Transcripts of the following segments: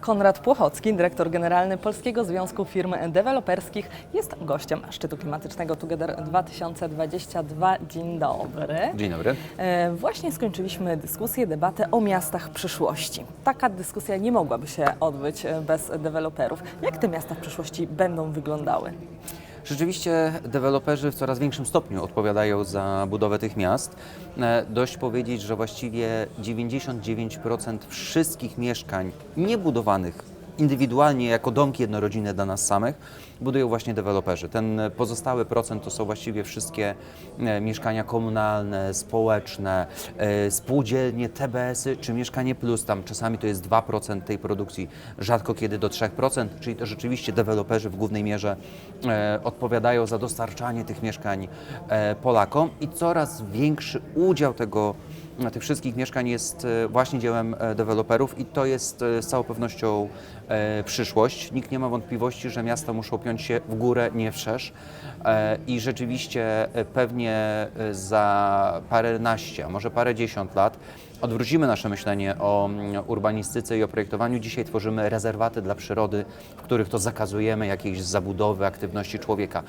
Konrad Płochocki, dyrektor generalny Polskiego Związku Firm Deweloperskich, jest gościem szczytu klimatycznego Together 2022. Dzień dobry. Dzień dobry. E, Właśnie skończyliśmy dyskusję, debatę o miastach przyszłości. Taka dyskusja nie mogłaby się odbyć e, bez deweloperów. Jak te miasta w przyszłości będą wyglądały? Rzeczywiście deweloperzy w coraz większym stopniu odpowiadają za budowę tych miast. E, Dość powiedzieć, że właściwie 99% wszystkich mieszkań niebudowanych indywidualnie jako domki jednorodzinne dla nas samych budują właśnie deweloperzy. Ten pozostały procent to są właściwie wszystkie e, mieszkania komunalne, społeczne, e, spółdzielnie, TBS-y czy mieszkanie plus. Tam czasami to jest 2% tej produkcji, rzadko kiedy do 3%, czyli to rzeczywiście deweloperzy w głównej mierze e, odpowiadają za dostarczanie tych mieszkań Polakom i coraz większy udział tego tych wszystkich mieszkań jest e, właśnie dziełem e, deweloperów i to jest e, z całą pewnością przyszłość. Nikt nie ma wątpliwości, że miasta muszą piąć się w górę, nie wszerz. I rzeczywiście pewnie za paręnaście, a może parę dziesiąt lat odwrócimy nasze myślenie o mm, urbanistyce i o projektowaniu. Dzisiaj tworzymy rezerwaty dla przyrody, w których to zakazujemy jakiejś zabudowy, aktywności człowieka.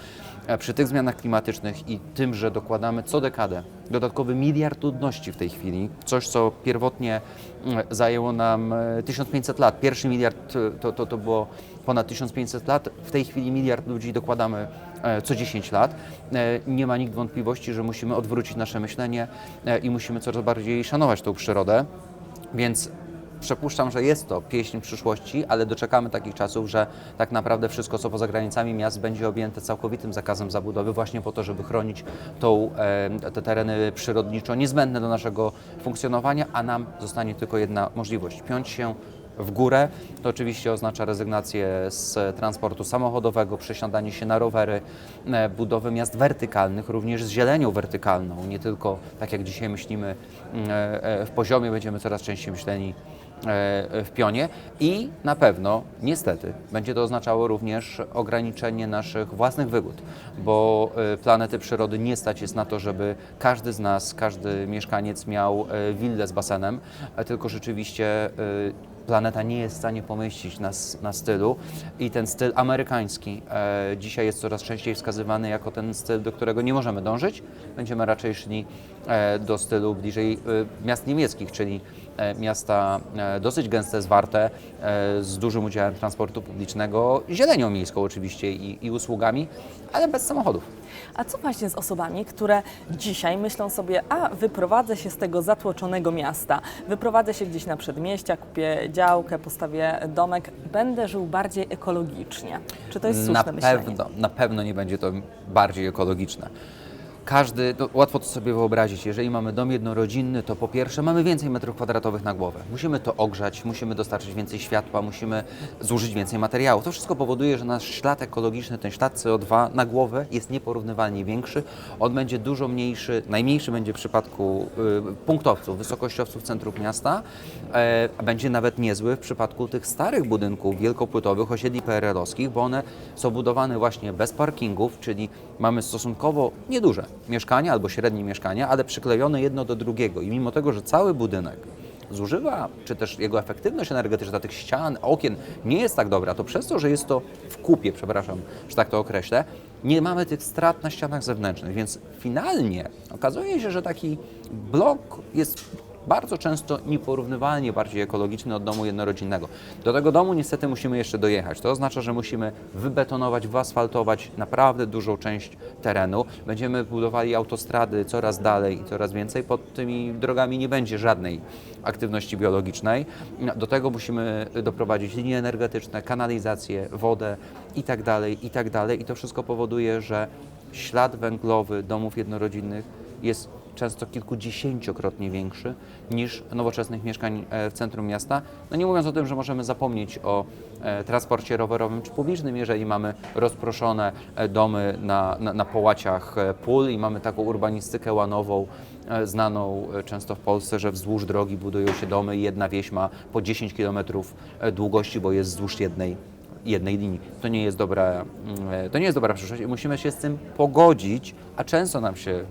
E, Przy tych zmianach klimatycznych i tym, że dokładamy co dekadę dodatkowy miliard ludności w tej chwili, coś co pierwotnie zajęło nam e, 1500 lat. Pierwszy miliard e, to, to, to było ponad 1500 lat, w tej chwili miliard ludzi dokładamy e, co 10 lat. E, Nie ma nikt wątpliwości, że musimy odwrócić nasze myślenie e, i musimy coraz bardziej szanować tą przyrodę. Więc Przypuszczam, że jest to pieśń przyszłości, ale doczekamy takich czasów, że tak naprawdę wszystko, co poza granicami miast, będzie objęte całkowitym zakazem zabudowy, właśnie po to, żeby chronić tą, e, te tereny przyrodniczo niezbędne do naszego funkcjonowania, a nam zostanie tylko jedna możliwość. Piąć się w górę. To oczywiście oznacza rezygnację z transportu samochodowego, przesiadanie się na rowery, e, budowę miast wertykalnych, również z zielenią wertykalną, nie tylko tak jak dzisiaj myślimy mm, e, e, w poziomie, będziemy coraz częściej myśleni w pionie i na pewno, niestety, będzie to oznaczało również ograniczenie naszych własnych wygód, bo planety przyrody nie stać jest na to, żeby każdy z nas, każdy mieszkaniec miał willę z basenem, tylko rzeczywiście planeta nie jest w stanie pomieścić nas na stylu i ten styl amerykański e, dzisiaj jest coraz częściej wskazywany jako ten styl, do którego nie możemy dążyć. Będziemy raczej szli e, do stylu bliżej e, miast niemieckich, czyli e, miasta e, dosyć gęste, zwarte, e, z dużym udziałem transportu publicznego, zielenią miejską oczywiście i, i usługami, ale bez samochodów. A co właśnie z osobami, które dzisiaj myślą sobie, a wyprowadzę się z tego zatłoczonego miasta, wyprowadzę się gdzieś na przedmieścia, kupię działkę, postawię domek, będę żył bardziej ekologicznie. Czy to jest słuszne na myślenie? pewno, na pewno nie będzie to bardziej ekologiczne. Każdy, to łatwo to sobie wyobrazić, jeżeli mamy dom jednorodzinny, to po pierwsze mamy więcej metrów kwadratowych na głowę. Musimy to ogrzać, musimy dostarczyć więcej światła, musimy zużyć więcej materiałów. To wszystko powoduje, że nasz ślad ekologiczny, ten ślad CO2 na głowę jest nieporównywalnie większy. On będzie dużo mniejszy, najmniejszy będzie w przypadku y, punktowców, wysokościowców centrum miasta, a będzie nawet niezły w przypadku tych starych budynków wielkopłytowych, osiedli PRL-owskich, bo one są budowane właśnie bez parkingów, czyli mamy stosunkowo nieduże mieszkania albo średnie mieszkania, ale przyklejone jedno do drugiego. I mimo tego, że cały budynek zużywa, czy też jego efektywność energetyczna tych ścian, okien nie jest tak dobra, to przez to, że jest to w kupie, przepraszam, że tak to określę, nie mamy tych strat na ścianach zewnętrznych, więc finalnie okazuje się, że taki blok jest bardzo często nieporównywalnie bardziej ekologiczny od domu jednorodzinnego. Do tego domu niestety musimy jeszcze dojechać. To oznacza, że musimy wybetonować, wyasfaltować naprawdę dużą część terenu. Będziemy budowali autostrady coraz dalej i coraz więcej. Pod tymi drogami nie będzie żadnej aktywności biologicznej. Do tego musimy doprowadzić linie energetyczne, kanalizację, wodę i tak dalej, i tak. I to wszystko powoduje, że ślad węglowy domów jednorodzinnych jest często kilkudziesięciokrotnie większy niż nowoczesnych mieszkań e, w centrum miasta. No nie mówiąc o tym, że możemy zapomnieć o e, transporcie rowerowym czy publicznym, jeżeli mamy rozproszone e, domy na, na, na połaciach pól i mamy taką urbanistykę łanową, znaną często w Polsce, że wzdłuż drogi budują się domy i jedna wieś ma po 10 km długości, bo jest wzdłuż jednej jednej linii. To nie jest dobra, mm, to nie jest dobra przyszłość i musimy się z tym pogodzić, a często nam się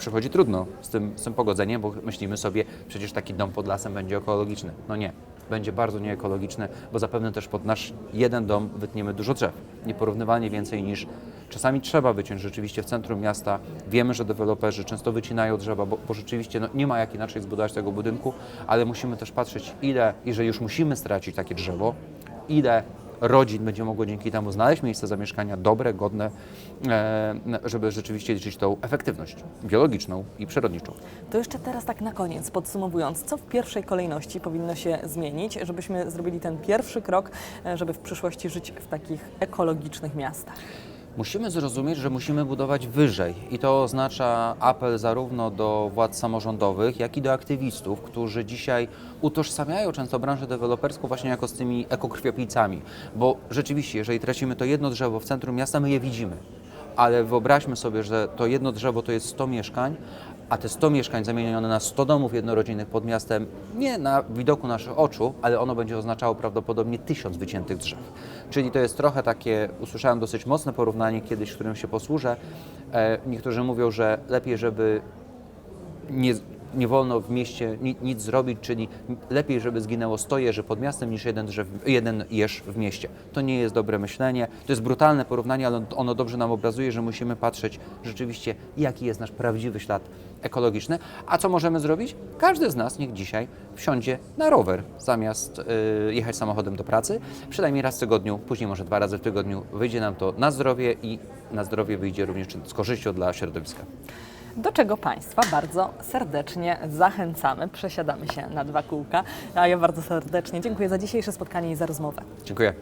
przychodzi trudno z tym, z tym pogodzeniem, bo myślimy sobie, przecież taki dom pod lasem będzie ekologiczny. No nie, będzie bardzo nieekologiczny, bo zapewne też pod nasz jeden dom wytniemy dużo drzew. Nieporównywalnie więcej niż czasami trzeba wyciąć rzeczywiście w centrum miasta. Wiemy, że deweloperzy często wycinają drzewa, bo, bo rzeczywiście no, nie ma jak inaczej zbudować tego budynku, ale musimy też patrzeć, ile, jeżeli już musimy stracić takie drzewo, ile rodzin będzie mogło dzięki temu znaleźć miejsce zamieszkania dobre, godne, e, żeby rzeczywiście liczyć tą efektywność biologiczną i przyrodniczą. To jeszcze teraz tak na koniec, podsumowując, co w pierwszej kolejności powinno się zmienić, żebyśmy zrobili ten pierwszy krok, e, żeby w przyszłości żyć w takich ekologicznych miastach? Musimy zrozumieć, że musimy budować wyżej i to oznacza apel zarówno do władz samorządowych, jak i do aktywistów, którzy dzisiaj utożsamiają często branżę deweloperską właśnie jako z tymi ekokrwiopijcami, bo rzeczywiście, jeżeli tracimy to jedno drzewo w centrum miasta, my je widzimy, ale wyobraźmy sobie, że to jedno drzewo to jest 100 mieszkań, a te 100 mieszkań zamienione na 100 domów jednorodzinnych pod miastem, nie na widoku naszych oczu, ale ono będzie oznaczało prawdopodobnie tysiąc wyciętych drzew. Czyli to jest trochę takie, usłyszałem dosyć mocne porównanie kiedyś, którym się posłużę. E, niektórzy mówią, że lepiej, żeby nie, nie wolno w mieście ni, nic zrobić, czyli lepiej, żeby zginęło 100 jeży pod miastem niż jeden, drzew, jeden jeż w mieście. To nie jest dobre myślenie. To jest brutalne porównanie, ale ono dobrze nam obrazuje, że musimy patrzeć rzeczywiście, jaki jest nasz prawdziwy ślad ekologiczny. A co możemy zrobić? Każdy z nas niech dzisiaj wsiądzie na rower zamiast y, jechać samochodem do pracy. Przynajmniej raz w tygodniu, później może dwa razy w tygodniu wyjdzie nam to na zdrowie i na zdrowie wyjdzie również z korzyścią dla środowiska. Do czego Państwa bardzo serdecznie zachęcamy. Przesiadamy się na dwa kółka. A ja bardzo serdecznie dziękuję za dzisiejsze spotkanie i za rozmowę. Dziękuję.